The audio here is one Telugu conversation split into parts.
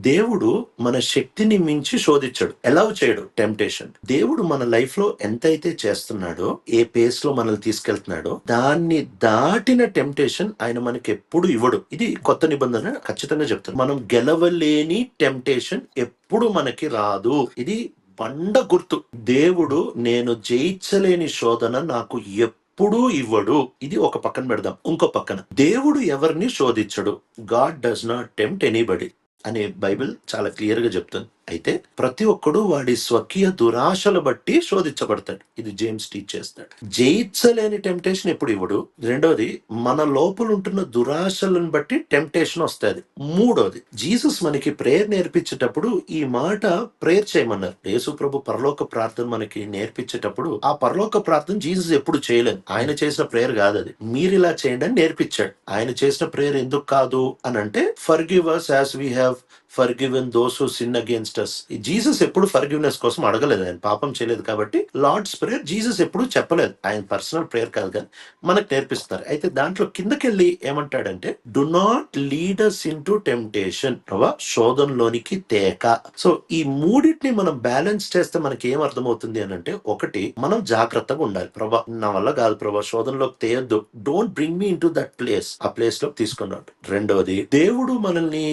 దేవుడు మన శక్తిని మించి శోధించడు ఎలవ్ చేయడు టెంప్టేషన్ దేవుడు మన లైఫ్లో ఎంతైతే చేస్తున్నాడో ఏ పేస్లో మనల్ని తీసుకెళ్తున్నాడో దాన్ని దాటిన టెంప్టేషన్ ఆయన మనకి ఎప్పుడు ఇవ్వడు. ఇది కొత్త నిబంధన ఖచ్చితంగా చెప్తాను మనం గెలవలేని టెంప్టేషన్ ఎప్పుడు మనకి రాదు. ఇది బండ గుర్తు. దేవుడు నేను జయించలేని శోధన నాకు ఎప్పుడూ ఇవ్వడు. ఇది ఒక పక్కన పెడదాం. ఇంకో పక్కన. దేవుడు ఎవరిని శోధించడు? God does not tempt anybody అనే బైబిల్ చాలా క్లియర్గా చెప్తుంది. అయితే ప్రతి ఒక్కడు వాడి స్వకీయ దురాశలు బట్టి శోధించబడతాడు. ఇది జేమ్స్ టీచ్ చేస్తాడు. జయించలేని టెంప్టేషన్ ఎప్పుడు ఇవ్వడు? రెండోది మన లోపల ఉంటున్న దురాశలను బట్టి టెంప్టేషన్ వస్తుంది. మూడోది జీసస్ మనకి ప్రేయర్ నేర్పించేటప్పుడు ఈ మాట ప్రేయర్ చేయమన్నారు. యేసు ప్రభు పరలోక ప్రార్థన మనకి నేర్పించేటప్పుడు ఆ పరలోక ప్రార్థన జీసస్ ఎప్పుడు చేయలేదు. ఆయన చేసిన ప్రేయర్ కాదు అది మీరు ఇలా చేయండి అని నేర్పించాడు. ఆయన చేసిన ప్రేయర్ ఎందుకు కాదు అని అంటే forgive us as we have forgiven those who sin against us Jesus ఎప్పుడు ఫర్గివ్నెస్ కోసం అడగలేదు. ఆయన పాపం చేయలేదు కాబట్టి లార్డ్స్ ప్రేయర్ జీసస్ ఎప్పుడు చెప్పలేదు. ఆయన పర్సనల్ ప్రేయర్ కాదు కానీ మనకు నేర్పిస్తారు అయితే దాంట్లో కిందకెళ్ళి ఏమంటాడంటే do not lead us into temptation ప్రభా శోధనలోనికి తేక. సో ఈ మూడింటిని మనం బ్యాలెన్స్ చేస్తే మనకి ఏం అర్థమవుతుంది అని అంటే ఒకటి మనం జాగ్రత్తగా ఉండాలి. ప్రభా నా వల్ల కాదు ప్రభా శోధనలోకి తేయద్దు. Don't bring me into that place ఆ ప్లేస్లోకి తీసుకున్నాడు. రెండవది దేవుడు మనల్ని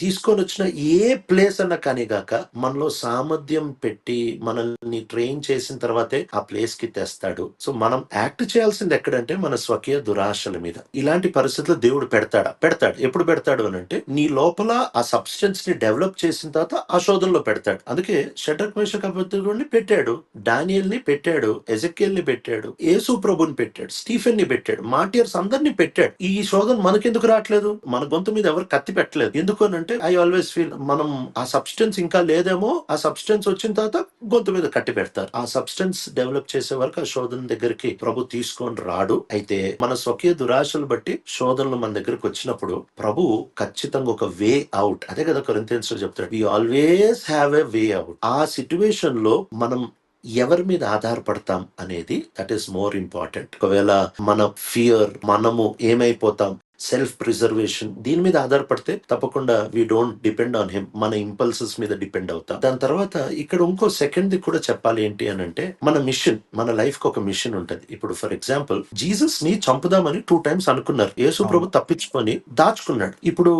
తీసుకొని వచ్చిన ఏ ప్లేస్ అన్న కానీగాక మనలో సామర్థ్యం పెట్టి మనల్ని ట్రైన్ చేసిన తర్వాతే ఆ ప్లేస్కి తెస్తాడు. సో మనం యాక్ట్ చేయాల్సింది ఎక్కడంటే మన స్వకీయ దురాశల మీద. ఇలాంటి పరిస్థితుల్లో దేవుడు పెడతాడా? పెడతాడు. ఎప్పుడు పెడతాడు అని అంటే నీ లోపల ఆ సబ్స్టెన్స్ని డెవలప్ చేసిన తర్వాత ఆ శోధనలో పెడతాడు. అందుకే షటర్ మేషక్ పెట్టాడు డానియల్ని పెట్టాడు ఎజకియల్ని పెట్టాడు యేసు ప్రభుని పెట్టాడు స్టీఫెన్ని పెట్టాడు మాటియర్స్ అందరినీ పెట్టాడు. ఈ శోధన మనకెందుకు రావట్లేదు? మన గొంతు మీద ఎవరు కత్తి పెట్టలేదు. ఎందుకు అని అంటే ఐ ఆల్వేస్ ఫీల్ మనం ఆ సబ్స్టెన్స్ ఇంకా లేదేమో ఆ సబ్స్టెన్స్ వచ్చిన తర్వాత గొంతు మీద కట్టి పెడతారు. ఆ సబ్స్టెన్స్ డెవలప్ చేసే వరకు ఆ శోధన దగ్గరికి ప్రభు తీసుకొని రాడు. అయితే మన స్వకీయ దురాశలు బట్టి శోధనలు మన దగ్గరకు వచ్చినప్పుడు ప్రభు ఖచ్చితంగా ఒక వే అవుట్ అదే కదా కొరింతెన్స్లో చెప్తాడు. We always have a way out ఆ సిచ్యువేషన్లో మనం ఎవరి మీద ఆధారపడతాం అనేది దట్ ఈస్ మోర్ ఇంపార్టెంట్ ఒకవేళ మన ఫియర్ మనము ఏమైపోతాం సెల్ఫ్ ప్రిజర్వేషన్ దీని మీద ఆధారపడితే తప్పకుండా we don't depend on him మన ఇంపల్సెస్ మీద డిపెండ్ అవుతాం. దాని తర్వాత ఇక్కడ ఇంకో సెకండ్ ది కూడా చెప్పాలి ఏంటి అని అంటే మన మిషన్ మన లైఫ్కి ఒక మిషన్ ఉంటది. ఇప్పుడు ఫర్ ఎగ్జాంపుల్ జీసస్ని చంపుదామని టూ టైమ్స్ అనుకున్నారు. యేసు ప్రభు తప్పించుకొని దాచుకున్నాడు. ఇప్పుడు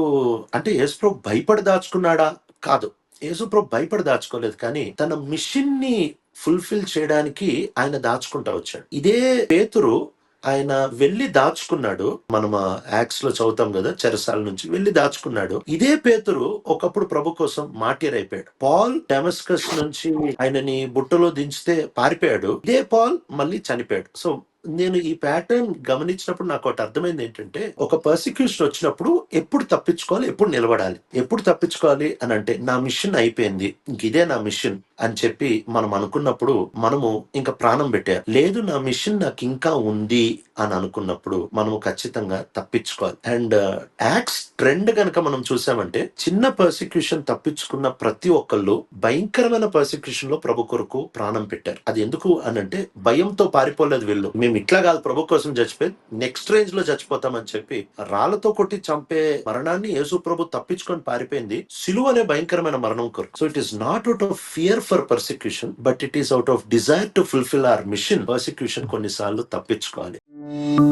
అంటే యేసు ప్రభు భయపడి దాచుకున్నాడా? కాదు. యేసు ప్రభు భయపడి దాచుకోలేదు. కానీ తన మిషన్ని ఫుల్ఫిల్ చేయడానికి ఆయన దాచుకుంటా వచ్చాడు. ఇదే పేతురు ఆయన వెళ్ళి దాచుకున్నాడు. మనం యాక్స్లో చదువుతాం కదా చెరసాల నుంచి వెళ్ళి దాచుకున్నాడు. ఇదే పేతురు ఒకప్పుడు ప్రభు కోసం మాటియర్ అయిపోయాడు. పాల్ డెమస్కస్ నుంచి ఆయనని బుట్టలో దించితే పారిపోయాడు. ఇదే పాల్ మళ్ళీ చనిపోయాడు. సో నేను ఈ ప్యాటర్న్ గమనించినప్పుడు నాకు ఒకటి అర్థమైంది ఏంటంటే ఒక పర్సిక్యూషన్ వచ్చినప్పుడు ఎప్పుడు తప్పించుకోవాలి ఎప్పుడు నిలబడాలి. ఎప్పుడు తప్పించుకోవాలి అని అంటే నా మిషన్ అయిపోయింది ఇదే నా మిషన్ అని చెప్పి మనం అనుకున్నప్పుడు మనము ఇంకా ప్రాణం పెట్టారు. లేదు నా మిషన్ నాకు ఇంకా ఉంది అని అనుకున్నప్పుడు మనం ఖచ్చితంగా తప్పించుకోవాలి. అండ్ uh, యాక్స్ ట్రెండ్ కనుక మనం చూసామంటే చిన్న పర్సిక్యూషన్ తప్పించుకున్న ప్రతి ఒక్కళ్ళు భయంకరమైన పర్సిక్యూషన్లో ప్రభు కొరకు ప్రాణం పెట్టారు. అది ఎందుకు అని అంటే భయంతో పారిపోలేదు వీళ్ళు. మేము ఇట్లా కాదు ప్రభు కోసం చచ్చిపోయి నెక్స్ట్ రేంజ్లో చచ్చిపోతామని చెప్పి రాళ్ళతో కొట్టి చంపే మరణాన్ని యేసు ప్రభు తప్పించుకొని పారిపోయింది సిలువ అనే భయంకరమైన మరణం కొరకు. So it is not out of fear for persecution but it is out of desire to fulfil our mission persecution కొన్నిసార్లు తప్పించుకోవాలి. Thank you.